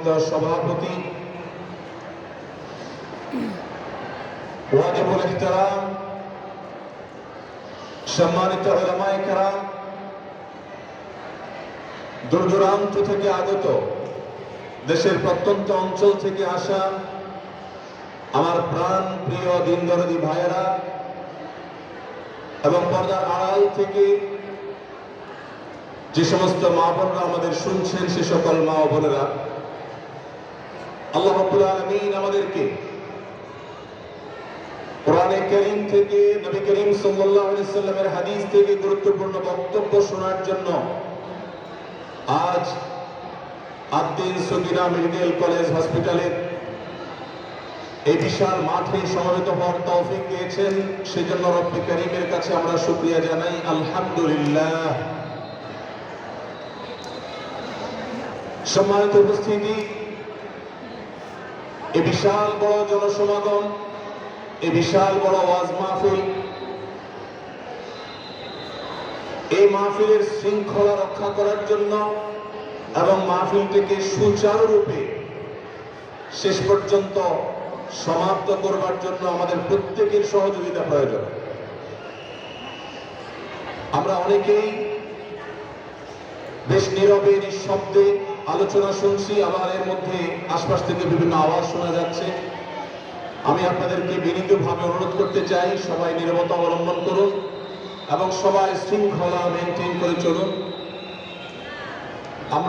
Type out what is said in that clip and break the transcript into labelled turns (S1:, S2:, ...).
S1: সম্মানিত সভাপতি সম্মানিত ওলামায়ে কেরাম দূর দূরান্ত থেকে আগত দেশের প্রত্যন্ত অঞ্চল থেকে আসা আমার প্রাণ প্রিয় দিন দরদি ভাইয়েরা এবং পর্দার আড়াল থেকে যে সমস্ত মা বোনরা আমাদের শুনছেন, সে সকল মা বোনেরা আল্লাহ রাব্বুল আলামিন আমাদেরকে কোরআনে করিম থেকে, নবী করিম সাল্লাল্লাহু আলাইহি সাল্লামের হাদিস থেকে গুরুত্বপূর্ণ বক্তব্য শোনার জন্য আজ আদ্দিন সগিরা মেডিকেল কলেজ হসপিটালের এই বিশাল মাঠে সমবেত হওয়ার তৌফিক দিয়েছেন। সেজন্য রব্বি করিমের কাছে আমরা শুকরিয়া জানাই। আলহামদুলিল্লাহ। সম্মানিত উপস্থিতি এ বিশাল বড় জনসমাগম, এ বিশাল বড় ওয়াজ মাহফিল। এই মাহফিলের শৃঙ্খলা রক্ষা করার জন্য এবং মাহফিলটিকে সুচারুরূপে শেষ পর্যন্ত সমাপ্ত করবার জন্য আমাদের প্রত্যেকের সহযোগিতা প্রয়োজন। আমরা অনেকেই বেশ নীরবে, নিঃশব্দে আলোচনা শুনছি, আবার এর মধ্যে আশপাশ থেকে বিভিন্ন আওয়াজ শোনা যাচ্ছে। আমি আপনাদেরকে বিনীতভাবে অনুরোধ করতে চাই, সবাই নিরবতা অবলম্বন করুন এবং সবাই শৃঙ্খলা মেনটেন করে চলুন। আমরা